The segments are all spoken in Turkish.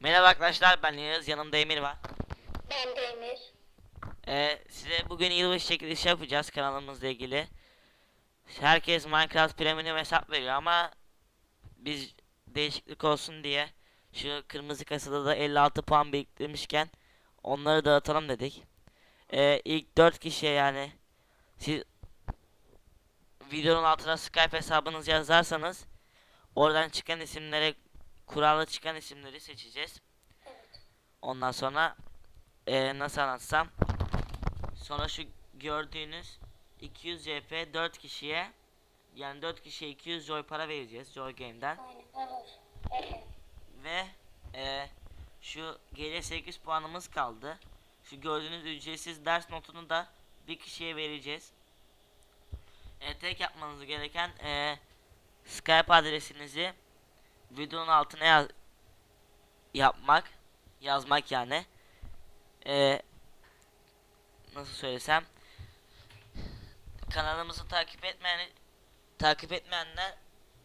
Merhaba arkadaşlar ben Yağız yanımda Emir var. Ben de Emir. Ee, size bugün yılbaşı çekilişi yapacağız kanalımızla ilgili. Herkes Minecraft Premium hesap veriyor ama biz değişiklik olsun diye şu kırmızı kasada da 56 puan biriktirmişken onları dağıtalım dedik. Ee, ilk 4 kişiye yani siz videonun altına Skype hesabınızı yazarsanız oradan çıkan isimlere kurallı çıkan isimleri seçeceğiz. Ondan sonra eee, nasıl anlatsam sonra şu gördüğünüz 200 CP 4 kişiye yani 4 kişiye 200 joy para vereceğiz Joy Game'den. Evet. ve eee, şu geriye 8 puanımız kaldı. Şu gördüğünüz ücretsiz ders notunu da bir kişiye vereceğiz. E, tek yapmanız gereken eee, Skype adresinizi videonun altına yaz yapmak, yazmak yani. E, nasıl söylesem kanalımızı takip etmeyen takip etmeyenler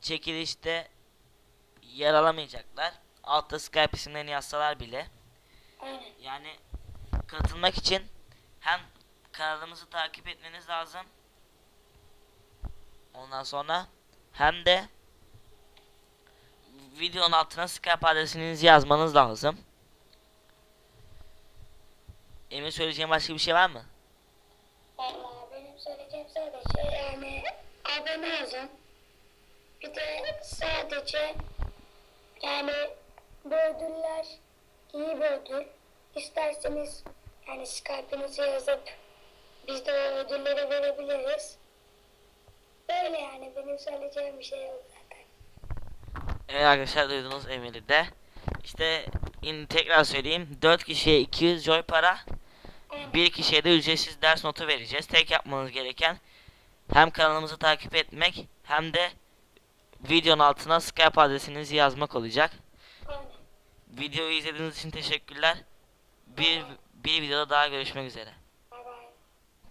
çekilişte yer alamayacaklar. Altta Skype isimlerini yazsalar bile. Aynen. Yani katılmak için hem kanalımızı takip etmeniz lazım. Ondan sonra hem de videonun altına Skype adresinizi yazmanız lazım. Emin söyleyeceğim başka bir şey var mı? Benim söyleyeceğim sadece yani abone sadece yani bu iyi bir. İsterseniz yani Skype'ınızı yazıp biz de o ödülleri verebiliriz. Böyle yani benim söyleyeceğim bir şey yok. Evet arkadaşlar duydunuz Emir'i de. İşte yine tekrar söyleyeyim. 4 kişiye 200 joy para. Bir kişiye de ücretsiz ders notu vereceğiz. Tek yapmanız gereken hem kanalımızı takip etmek hem de videonun altına Skype adresinizi yazmak olacak. Videoyu izlediğiniz için teşekkürler. Bir bir videoda daha görüşmek üzere.